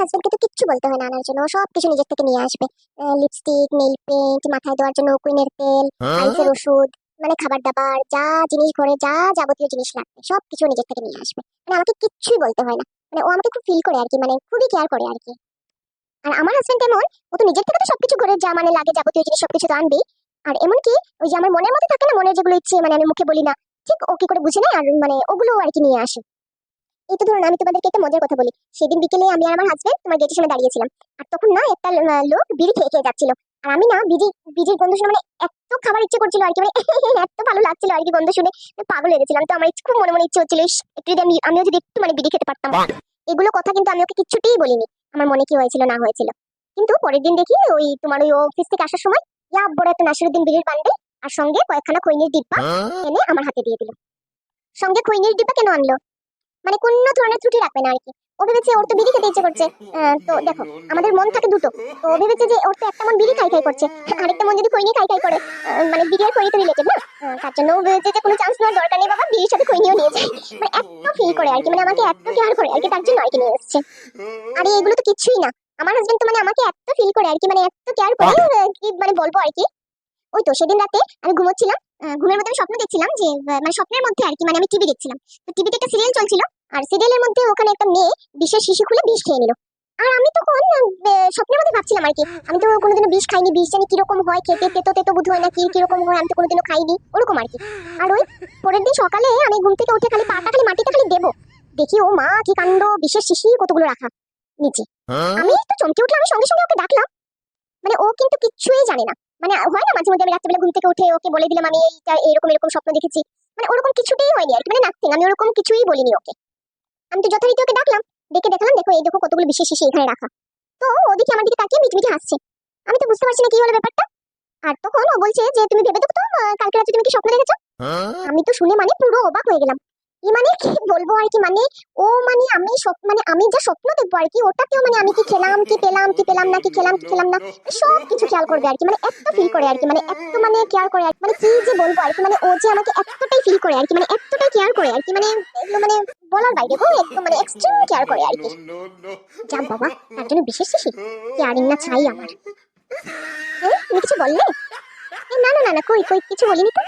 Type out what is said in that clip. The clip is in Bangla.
হাজবেন্ডকে তো কিচ্ছু বলতে হয় না আনার জন্য। ও সব কিছু নিজের থেকে নিয়ে আসবে। লিপস্টিক নেল পেন্ট মাথায় দেওয়ার জন্য কুইনের তেল আইসের ওষুধ মানে খাবার দাবার যা জিনিস ঘরে যা যাবতীয় জিনিস লাগবে সব কিছু নিজের থেকে নিয়ে আসবে। মানে আমাকে কিচ্ছুই বলতে হয় না। মানে ও আমাকে খুব ফিল করে আর কি মানে খুবই কেয়ার করে আর কি আর আমার হাজবেন্ড এমন ও তো নিজের থেকে তো সবকিছু ঘরে যা মানে লাগে যাবতীয় জিনিস সবকিছু তো আনবেই। আর এমনকি ওই যে আমার মনের মধ্যে থাকে না মনে যেগুলো ইচ্ছে মানে আমি মুখে বলি না ঠিক ও কি করে বুঝে নেয়? আর মানে ওগুলো আর কি নিয়ে আসে। এই তো ধরুন আমি তোমাদেরকে একটা মজার কথা বলি। সেদিন বিকেলে আমি আর আমার হাজবেন্ড তোমার গেটের সামনে দাঁড়িয়েছিলাম আর তখন না একটা লোক বিড়ি খেয়ে খেয়ে যাচ্ছিল। আর আমি না বিড়ি বিড়ির গন্ধ শুনে মানে এত খাবার ইচ্ছে করছিল আর কি মানে এত ভালো লাগছিল আর কি গন্ধ শুনে। পাগল হয়ে গেছিলাম। তো আমার খুব মনে মনে ইচ্ছে হচ্ছিল একটু যদি আমি আমিও যদি একটু মানে বিড়ি খেতে পারতাম। এগুলো কথা কিন্তু আমি ওকে কিচ্ছুতেই বলিনি। আমার মনে কি হয়েছিল না হয়েছিল। কিন্তু পরের দিন দেখি ওই তোমার ওই অফিস থেকে আসার সময় ইয়া বড় একটা নাসিরুদ্দিন বিড়ির বান্ডে আর সঙ্গে কয়েকখানা খৈনির ডিব্বা এনে আমার হাতে দিয়ে দিল। সঙ্গে খৈনির ডিব্বা কেন আনলো? মানে কোনো ধরনের ত্রুটি রাখবে না আর কি। ও ভেবেছে ওর তো বিড়ি খেতে ইচ্ছে করছে। তো দেখো আমাদের মন থাকে দুটো। তো ও ভেবেছে যে ওর তো একটা মন বিড়ি খাই খাই করছে। আরেকটা মন যদি খৈনি খাই খাই করে মানে বিড়ি আর খৈনি তো রিলেটেড না? তার জন্য ও ভেবেছে যে কোনো চান্স নেওয়ার দরকার নেই বাবা বিড়ির সাথে খৈনিও নিয়ে যায়। মানে এত ফিল করে আর কি মানে আমাকে এত কেয়ার করে আর কি তার জন্য আর কি নিয়ে এসছে। আরে এগুলো তো কিছুই না। আমার হাজবেন্ড তো মানে আমাকে এত ফিল করে আর কি মানে এত কেয়ার করে কি মানে বলব আর কি? ওই তো সেদিন রাতে আমি ঘুমোচ্ছিলাম ঘুমের মধ্যে আমি স্বপ্ন দেখছিলাম যে মানে স্বপ্নের মধ্যে আর কি মানে আমি টিভি দেখছিলাম। তো টিভিতে একটা সিরিয়াল চলছিল আর সিরিয়ালের মধ্যে ওখানে একটা মেয়ে বিষের শিশি খুলে বিষ খেয়ে নিল। আর আমি তখন স্বপ্নের মধ্যে ভাবছিলাম আর কি। আমি তো কোনোদিনও বিষ খাইনি বিষ জানি কীরকম হয় খেতে তেতো তেতো বুধ হয় না কি কীরকম হয় আমি তো কোনোদিনও খাইনি ওরকম আর কি। আর ওই পরের দিন সকালে আমি ঘুম থেকে উঠে খালি পাটা খালি মাটিতে খালি দেবো। দেখি ও মা কি কাণ্ড বিষের শিশি কতগুলো রাখা নিচে। আমি তো চমকে উঠলাম আমি সঙ্গে সঙ্গে ওকে ডাকলাম। মানে ও কিন্তু কিচ্ছুই জানে না। মানে হয় না মাঝে মধ্যে আমি রাত্রেবেলা ঘুম থেকে উঠে ওকে বলে দিলাম আমি এইটা এরকম এরকম স্বপ্ন দেখেছি। মানে ওরকম কিছুতেই হয়নি আর কি মানে নাথিং আমি ওরকম কিছুই বলিনি ওকে। আমি তো যথারীতি ওকে ডাকলাম। ডেকে দেখলাম দেখো এই দেখো কতগুলো বিশেষ শিশি এখানে রাখা। তো ওদিকে আমার দিকে তাকিয়ে মিটমিটি হাসছে। আমি তো বুঝতে পারছি না কি হলো ব্যাপারটা। আর তখন ও বলছে যে তুমি ভেবে দেখো তো কালকে রাতে তুমি কি স্বপ্ন দেখেছ? আমি তো শুনে মানে পুরো অবাক হয়ে গেলাম। মানে কি বলব আর কি? মানে ও মানে আমি মানে আমি যা স্বপ্ন দেখব আর কি ওটাতেও মানে আমি কি খেলাম কি পেলাম কি পেলাম না, কি খেলাম কি খেলাম না সব কিছু খেয়াল করবে আর কি মানে এত ফিল করে আর কি মানে এত মানে কেয়ার করে আর কি মানে কি যে বলব আর কি মানে ও যে আমাকে এতটাই ফিল করে আর কি মানে এতটাই কেয়ার করে আর কি মানে এগুলো মানে বলার বাইরে গো একদম মানে এক্সট্রিম কেয়ার করে আর কি। যা বাবা, তার জন্য বিশেষ শিশি কেয়ারিং না চাই আমার। হ্যাঁ তুমি কিছু বললে? না না না না, কই কই, কিছু বলিনি তো?